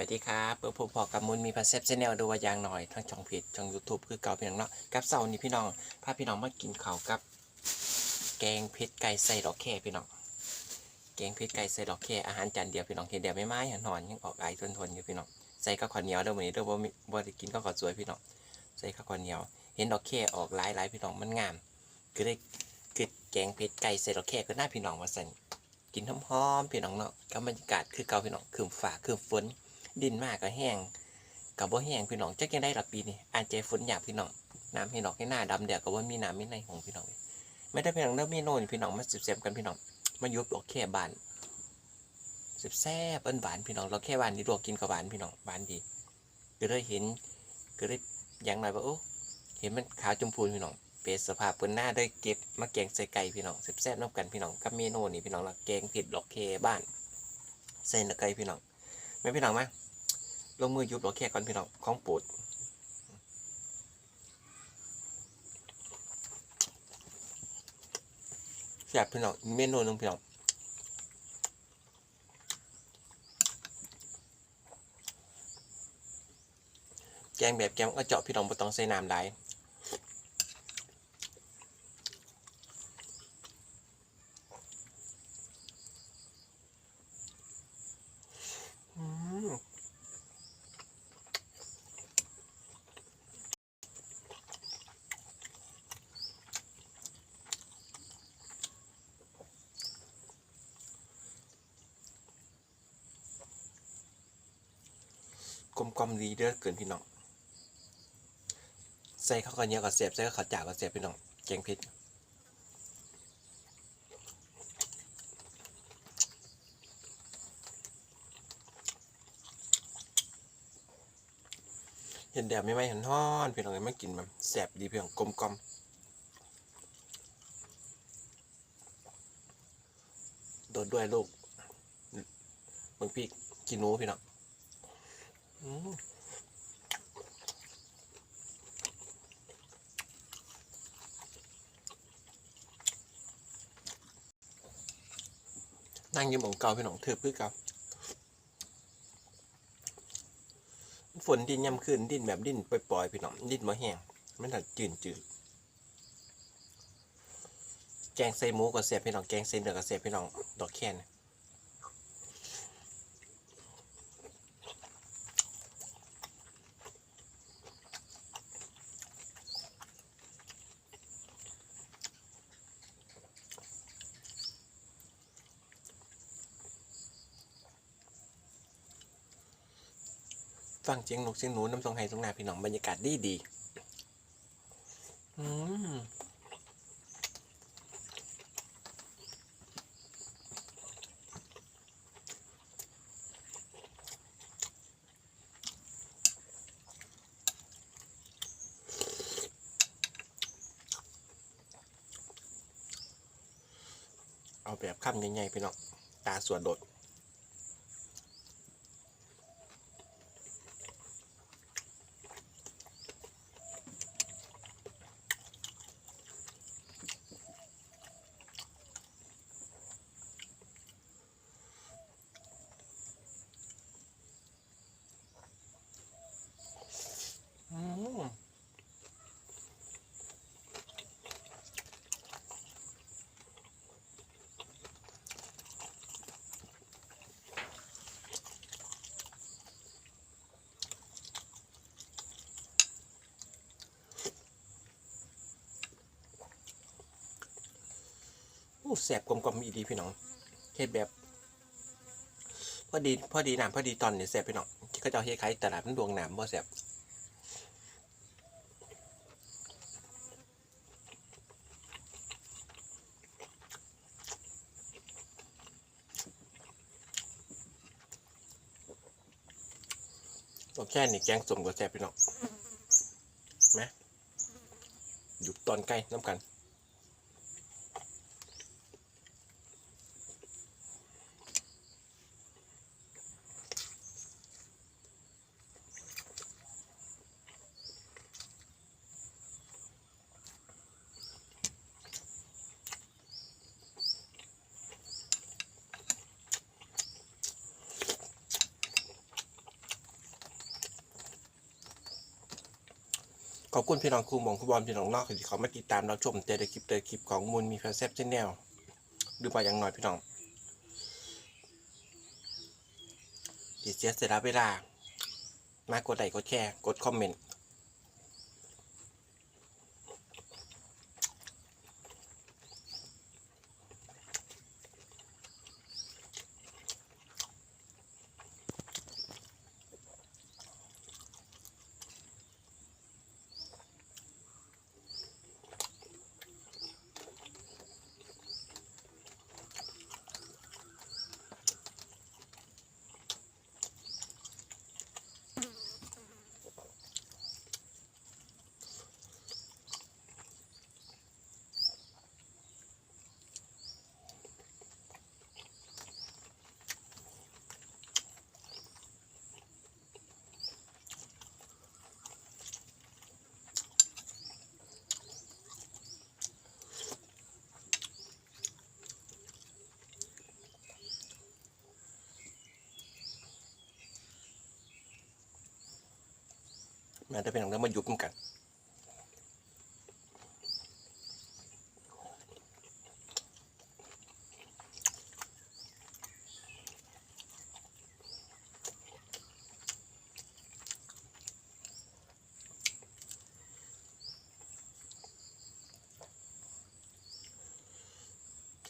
สวัสดีครับเปิดผู้พอกับมุนมีพัสเซฟแนลดูว่ายางหน่อยทั้งช่องเพจช่อง YouTube คือเก่าพี่น้องเนาะกับเสาร์นี้พี่น้องพาพี่น้องมากินข้าวกับ แกงเผ็ดไก่ใส่ดอกแค่พี่น้องแกงเผ็ดไก่ใส่ดอกแค่อาหารจานเดียวพี่น้องเห็นเดียวไม่ไม้หันหอนยังออกไอทนทนอยู่พี่น้องใส่ข้าวขาวเหนียวเด้อมื้อนี้เด้อบ่มีบ่ได้กินข้าวขาวสวยพี่น้องใส่ข้าวขาวเหนียว เห็นดอกแค่ออกหลายหลายพี่น้องมันงามก็เลยคือแกงเผ็ดไก่ใส่ดอกแค่ก็น่าพี่น้องว่าสั่นกินหอมๆพี่น้องเนาะกับบรรยากาศคือเก่าพี่น้องคืมฟ้าคืมฝน ดินมากก็แห้งกับบ่แห้งพี่น้องจักยังได้หลักปีนี่อานใจฝนอยากพี่น้องน้ำให้อกให้หน้าดำเดียวกับว่ามีน้ำมีในของพี่น้องไม่ได้พี่น้องเด้อเมนูนี่พี่น้องมาสิบแซมกันพี่น้องมายุบดอกแค่บานสิบแซ่บเอิ้นหวานพี่น้องเราแค่หวานนี่ดอกกินกับหวานพี่น้องหวานดีก็เลยเห็นก็เลยอย่างหน่อยว่าโอ้เห็นมันขาวชมพูพี่น้องเปรตสภาพเปิ้นหน้าได้เก็บมาแกงใส่ไก่พี่น้องสิบแซ่บน้ำกันพี่น้องกับเมนูนี่พี่น้องเราแกงผ็ดดอกแค่บ้านใส่เนื้อไก่พี่น้องไม่พี่น้องมา ลงมือยุบดอแค่ก่อนพี่น้องของปวดอยากพี่น้องอีกเมนูนึงพี่น้องแกงแบบแกงก็เจาะพี่น้องบ่ต้องใส่น้ำหลายอืม กลมกลมดีเด้อเกินพี่น้องใส่ข้าวกันเหนียวกับเสียบใส่ข้าวจ่ากับเสียบพี่น้องแกงเผ็ดเห็นแดดไม่ไหมเห็นห้อนพี่น้องเลยไม่กินมันแสบดีเพี่น้องกลมกลมโดดด้วยลูกมึงพี่กินหนูพี่น้อง นั่งยิ้มของเก่าพี่น้องเถือพื้เก่าฝนดินย่ำขึ้นดินแบบดินปล่อยๆพี่น้องดินมาแห้งมันถัดจืดจืดแกงใส่หมูกับเสียพี่น้องแกงใส่เนื้อกับเสียพี่น้องดอกแค่น ฟังเสียงนกเสียงหนูน้ำทรงไห้ทรงนาพี่น้องบรรยากาศดีดีอืมเอาแบบคำใหญ่ๆพี่น้องตาสวนโดด อืมโอ้ แสบกลมกลมอีดีพี่น้องเฮ็ดแบบ พอดีพอดีน้ำพอดีตอนเนี่ยแสบพี่น้องที่เขาจะเฮ็ดขายตลาดมันดวงน้ำบ่แสบโอแค่นี่แกงสมกับแสบพี่น้องไหมอยู่ตอนใกล้น้ำกัน ขอบคุณพี่น้องครูหมงครูบอลพี่น้องนอกที่เขามาติดตามเราชมเจอคลิปเจอคลิปของมูลมีแฟนเซฟชแนลดูไปอย่างน้อยพี่น้องที่เสียเสียเวลามากกดไลค์กดแชร์กดคอมเมนต์ มาได้เป็นของเรามายุบกัน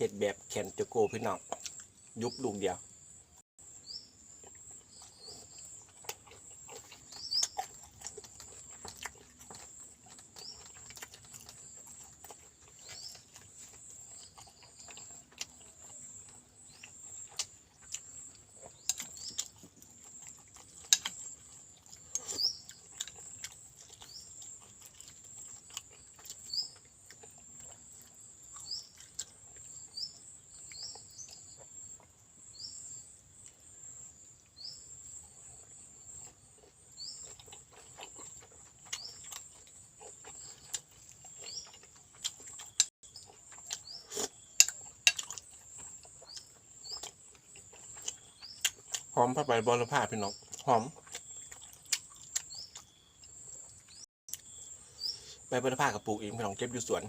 เห็ดแบบแคนโจโกพี่น้องยุบลูกเดียว อมผ้าใบบอลผ้าพี่น้องหอมใบบอลผ้ากับปลูกเองพี่น้องเก็บอยู่สวน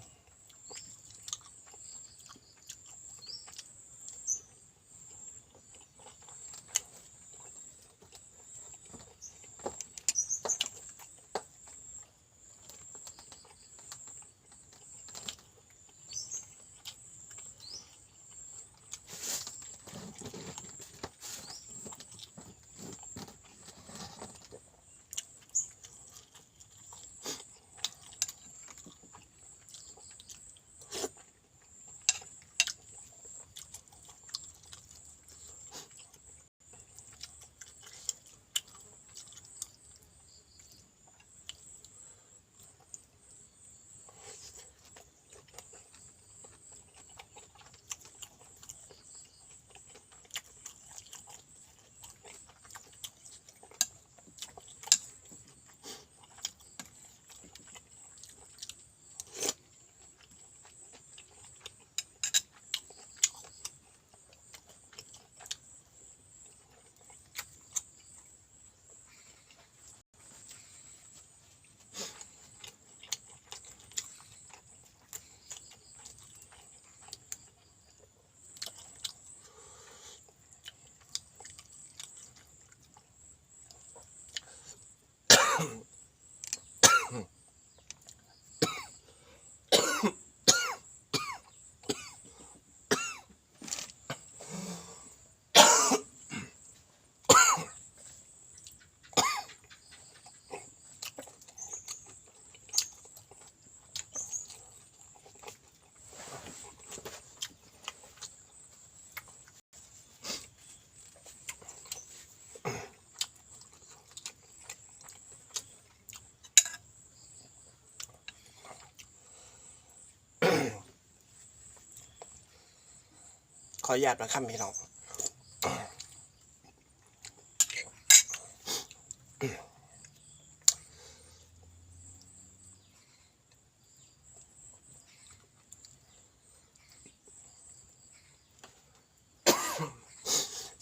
ออนุญาตนะครับพี่น้อง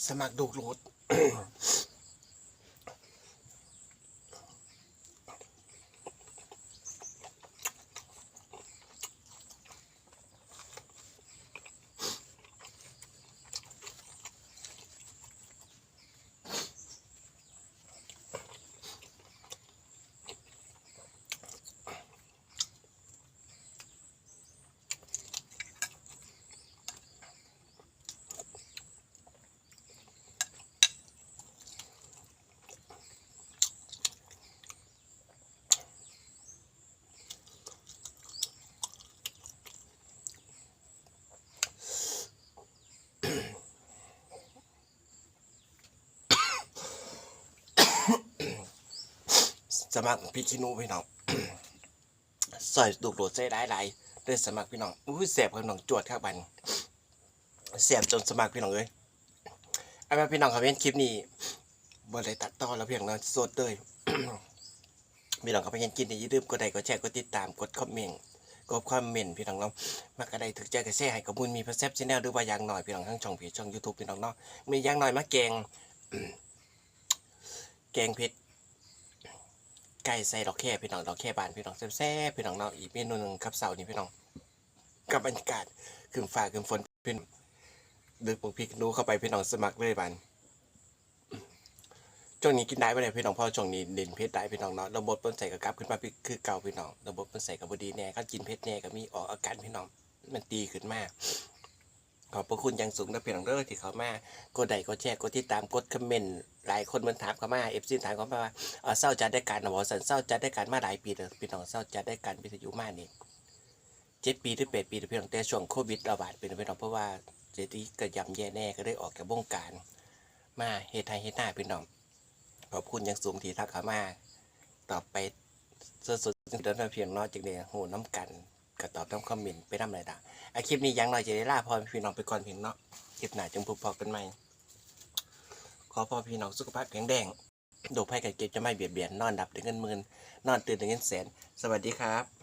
สมัครดูกรูด สมัครพี่คินูพี่น้องซอยดูกโดดใส่ได้หลายๆด้สมัครพี่น้องอุ้ยแสบพี่น้องจวดข้างบันแสบจนสมัครพี่น้องเลยเอามาพี่น้องครับเห็นคลิปนี้บ่ได้ตัดต่อแล้วเพียงเนาะสดเลยพี่น้องครับไปเห็นคลิปนี้อย่าลืมกดไลค์กดแชร์กดติดตามกดคอมเมนต์กดคอมเมนต์พี่น้องเนาะมากระไดถึกใจกระแสให้กับบุญมีพระแซบชแนลหรือว่าอย่างหน่อยพี่น้องทั้งช่องเพจช่องยูทูบพี่น้องเนาะมีอย่างหน่อยมาแกงแกงเผ็ด ไก่ใส่ดอกแค่พี่น้องดอกแค่บานพี่น้องแซ่บๆพี่น้องเนาะอีกเมนูหนึ่งครับเสาร์นี้พี่น้องกับบรรยากาศคืนฟ้าคืนฝนพี่ดึกปลูกพริกนูเข้าไปพี่น้องสมัครเลยบานช่วงนี้กินได้ไปเลยพี่น้องพราะช่วงนี้เด่นเพชรได้พี่น้องเนาะระบบต้นใส่กับกลับขึ้นมาคือเก่าพี่น้องระบบต้นใส่กับบดีแน่ก็กินเพชรแน่ก็มีออกอาการพี่น้องมันดีขึ้นมากขอบพระคุณอย่างสูงนะพี่น้องเด้อที่เขามากดไลค์กดแชร์กดติดตามกดคอมเมนต์ หลายคนมันถามเขามาเอฟซีถามเขามาว่าเศร้าจัดได้การนะบอสันเศร้าจัดได้การมาหลายปีเลยพี่น้องเศร้าจัดได้การวิทยุมานี่เจ็ดปีหรือแปดปีพี่น้องแต่ช่วงโควิดระบาดเป็นพี่น้องเพราะว่าเศรษฐกิจก็ยำแย่แน่ก็ได้ออกจากวงการ มาเฮดไทยเฮดหน้าพี่น้องขอบคุณยังสูงที่ทักเขามาตอบไปสดๆเดินเพียงนอกจากเดียโหน้ำกันก็ตอบน้ำคอมเมนต์ไปน้ำอะไรด่างคลิปนี้ยังหน่อยจะได้ล่าพอพี่น้องไปก่อนเพียงเนาะคลิปหน้าจึงพบพอกันใหม่ อพอพี่น้องสุขภาพแข็งแรงโรคภัยไก่เก็บจะไม่เบียดเบียนนอนดับถึงเงินหมื่นนอนตื่นถึงเงินแสน สวัสดีครับ